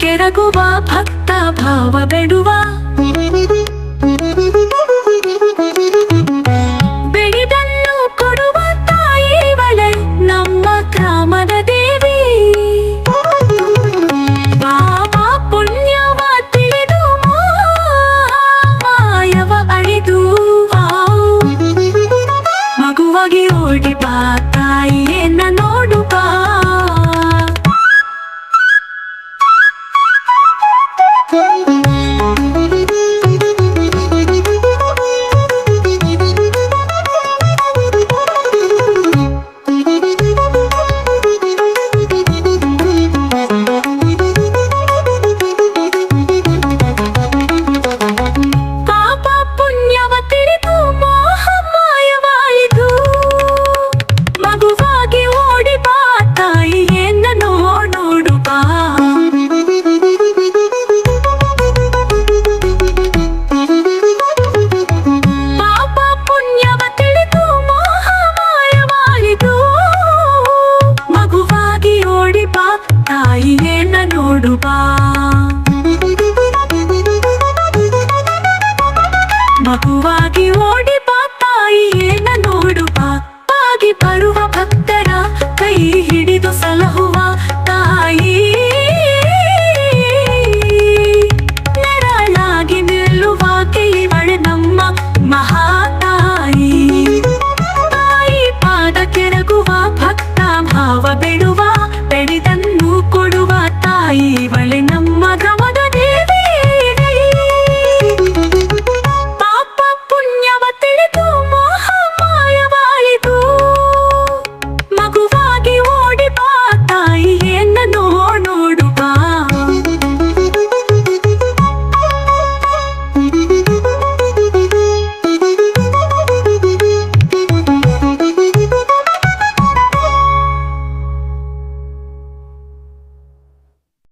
ಕೆರಗುವ ಭಕ್ತ ಭಾವ ಬೆಡುವ. ಬೆಳೆದನ್ನು ಕೊಡುವ ತಾಯಿವಳೆ ನಮ್ಮ ಗ್ರಾಮದ ದೇವಿ. ಬಾಬಾ ಪುಣ್ಯವ ತಿಳಿದು ಮಾಯವ ಅಳಿದು ಮಗುವಾಗಿ ಓಡಿ ಬಾತ తోడుగా మಗುವಾಗಿ ಓಡಿ ಬಾ ತಾಯಿಯೇನ ನೋಡು ಬಾ ಬಾಗಿ ಬರುವ ಭಕ್ತರ ಕೈ ಹಿಡಿದು ಸಲಹುವ ತಾಯಿ ನೆರಳಾಗಿ ನಿಲ್ಲುವ ಕೇವಳ ನಮ್ಮ ಮಹಾ ತಾಯಿ ತಾಯಿ ಪಾದ ಕೆರಗುವ ಭಕ್ತ ಭಾವ ಬಿಡು